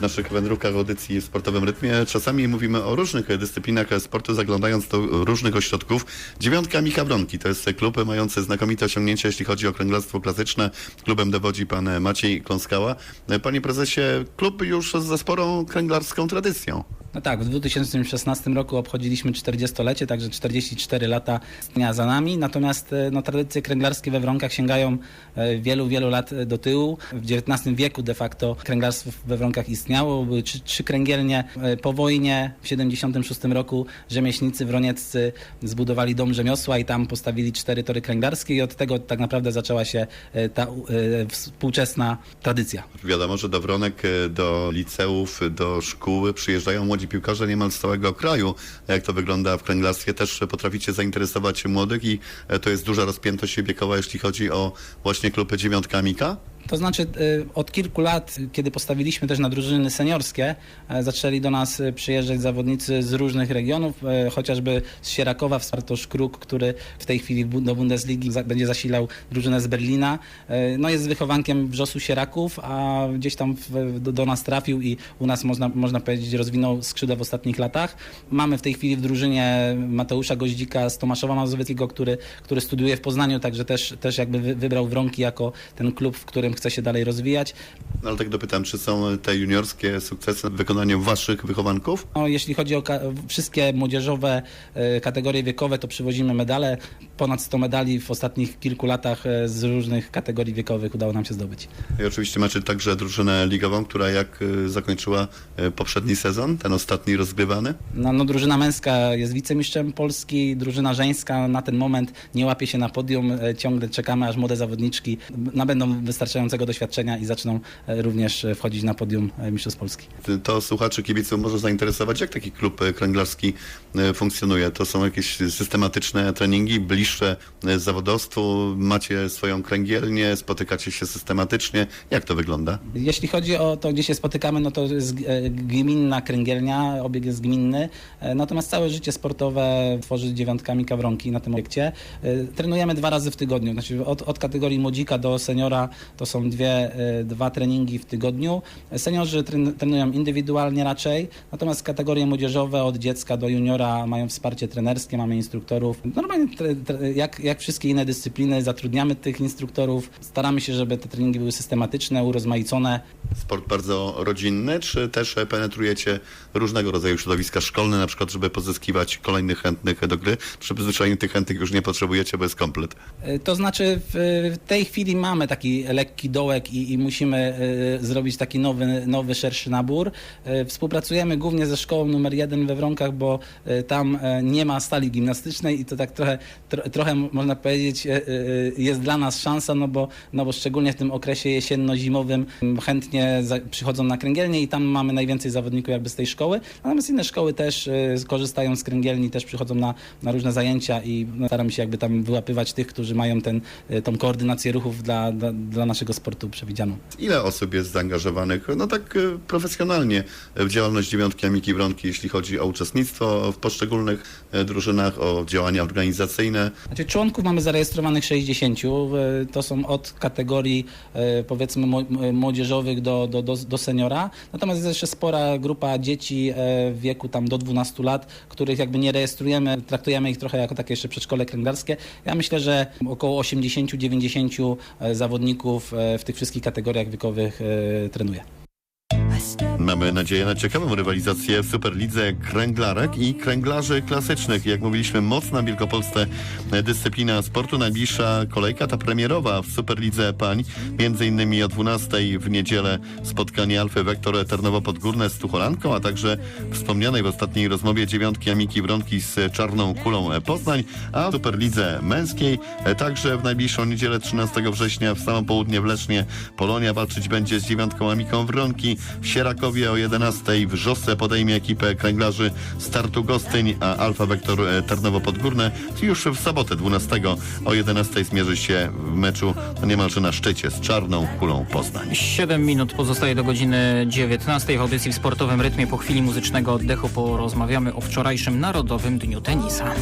naszych wędrówkach audycji w sportowym rytmie. Czasami mówimy o różnych dyscyplinach sportu, zaglądając do różnych ośrodków. Dziewiątka Micha Bronki to jest klub mający znakomite osiągnięcia, jeśli chodzi o kręglarstwo klasyczne. Klubem dowodzi pan Maciej Kląskała. Panie prezesie, klub już ze sporą kręglarską tradycją. No tak, w 2016 roku obchodziliśmy 40-lecie, także 44 lata istnienia za nami. Natomiast e, no, tradycje kręglarskie we Wronkach sięgają e, wielu, wielu lat do tyłu. W XIX wieku de facto kręglarstwo we Wronkach istniało. Były trzy, trzy kręgielnie. E, Po wojnie w 76 roku rzemieślnicy wronieccy zbudowali dom rzemiosła i tam postawili cztery tory kręglarskie i od tego tak naprawdę zaczęła się ta współczesna tradycja. Wiadomo, że do Wronek, do liceów, do szkół przyjeżdżają młodzi piłkarze niemal z całego kraju. Jak to wygląda w kręglarstwie? Też potraficie zainteresować młodych i e, to jest duża rozpiętość wiekowa, jeśli chodzi o właśnie klub dziewiątka Mika? To znaczy y, od kilku lat, kiedy postawiliśmy też na drużyny seniorskie, e, zaczęli do nas y, przyjeżdżać zawodnicy z różnych regionów, e, chociażby z Sierakowa wsparto Szkruk, który w tej chwili do Bundesligi będzie zasilał drużynę z Berlina. E, No jest wychowankiem Wrzosu Sieraków, a gdzieś tam do, do nas trafił i u nas można, można powiedzieć rozwinął skrzydła w ostatnich latach. Mamy w tej chwili w drużynie Mateusza Goździka z Tomaszowa Mazowieckiego, który, który studiuje w Poznaniu, także też, też jakby wy- wybrał Wronki jako ten klub, w którym chce się dalej rozwijać. No, ale tak dopytam, czy są te juniorskie sukcesy w wykonaniu waszych wychowanków? No, jeśli chodzi o wszystkie młodzieżowe e, kategorie wiekowe, to przywozimy medale. Ponad 100 medali w ostatnich kilku latach e, z różnych kategorii wiekowych udało nam się zdobyć. I oczywiście macie także drużynę ligową, która jak y, zakończyła poprzedni sezon, ten ostatni rozgrywany. No, no, drużyna męska jest wicemistrzem Polski, drużyna żeńska na ten moment nie łapie się na podium. E, Ciągle czekamy, aż młode zawodniczki nabędą wystarczającego doświadczenia i zaczną e, również e, wchodzić na podium e, Mistrzostw Polski. To słuchaczy kibiców może zainteresować, jak taki klub kręglarski funkcjonuje. To są jakieś systematyczne treningi, bliższe zawodowstwu, macie swoją kręgielnię, spotykacie się systematycznie. Jak to wygląda? Jeśli chodzi o to, gdzie się spotykamy, no to jest gminna kręgielnia, obieg jest gminny, natomiast całe życie sportowe tworzy dziewiątkami kawronki na tym obiekcie. Trenujemy dwa razy w tygodniu, znaczy od, od kategorii młodzika do seniora to są dwie, e, dwa treningi w tygodniu. Seniorzy tren- trenują indywidualnie raczej, natomiast kategorie młodzieżowe od dziecka do juniora mają wsparcie trenerskie, mamy instruktorów. Normalnie jak, jak wszystkie inne dyscypliny zatrudniamy tych instruktorów, staramy się, żeby te treningi były systematyczne, urozmaicone. Sport bardzo rodzinny, czy też penetrujecie różnego rodzaju środowiska szkolne, na przykład, żeby pozyskiwać kolejnych chętnych do gry? Przy zwyczajnie tych chętnych już nie potrzebujecie, bo jest komplet. E, To znaczy w tej chwili mamy taki lekki dołek i, i musimy e, zrobić taki nowy, nowy, szerszy nabór. E, Współpracujemy głównie ze szkołą numer jeden we Wronkach, bo e, tam nie ma stali gimnastycznej i to tak trochę, tro, trochę można powiedzieć jest dla nas szansa, no bo, no bo szczególnie w tym okresie jesienno-zimowym chętnie przychodzą na kręgielnię i tam mamy najwięcej zawodników jakby z tej szkoły. Natomiast inne szkoły też korzystają z kręgielni, też przychodzą na, na różne zajęcia i no, staramy się jakby tam wyłapywać tych, którzy mają ten, tą koordynację ruchów dla, dla, dla naszego sportu przewidzianą. Ile osób jest zaangażowanych, no tak e, profesjonalnie w działalność dziewiątki Amiki Bronki, jeśli chodzi o uczestnictwo w poszczególnych e, drużynach, o działania organizacyjne? Znaczy, członków mamy zarejestrowanych 60. e, To są od kategorii powiedzmy młodzieżowych do, do, do, do seniora. Natomiast jest jeszcze spora grupa dzieci w wieku tam do 12 lat, których jakby nie rejestrujemy, traktujemy ich trochę jako takie jeszcze przedszkole kręglarskie. Ja myślę, że około 80-90 e, zawodników w tych wszystkich kategoriach wiekowych e, trenuje. Mamy nadzieję na ciekawą rywalizację w Superlidze kręglarek i kręglarzy klasycznych. Jak mówiliśmy, mocna w Wielkopolsce dyscyplina sportu. Najbliższa kolejka, ta premierowa w Superlidze pań. Między innymi o 12 w niedzielę spotkanie Alfy Wektor Tarnowo-Podgórne z Tucholanką, a także wspomnianej w ostatniej rozmowie dziewiątki Amiki Bronki z Czarną Kulą Poznań, a w Superlidze męskiej także w najbliższą niedzielę 13 września w samo południe w Lesznie Polonia walczyć będzie z dziewiątką Amiką Wronki. W Sierakowie o 11 w Żosce podejmie ekipę kręglarzy Startu Gostyń, a Alfa Vektor e, Tarnowo-Podgórne już w sobotę 12 o 11 zmierzy się w meczu niemalże na szczycie z Czarną Kulą Poznań. 7 minut pozostaje do godziny 19 w audycji w sportowym rytmie. Po chwili muzycznego oddechu porozmawiamy o wczorajszym Narodowym Dniu Tenisa.